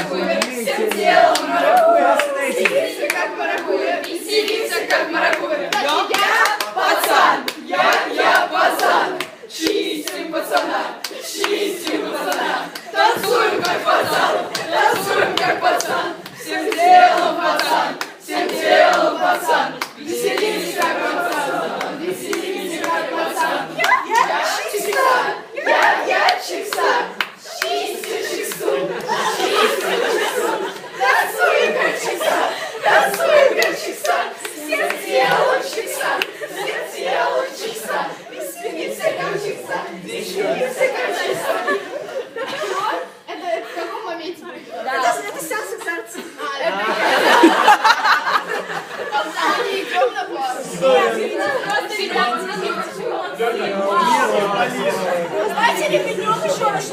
маракуя, всем телом маракуя, сидится как маракуя, и сидится как маракуя. Это, это в каком моменте? Это, это сеанс экзорцизма. А, это я. А не идем на пару. Просто, ребята, нас не хочу. Давайте репетнем еще раз.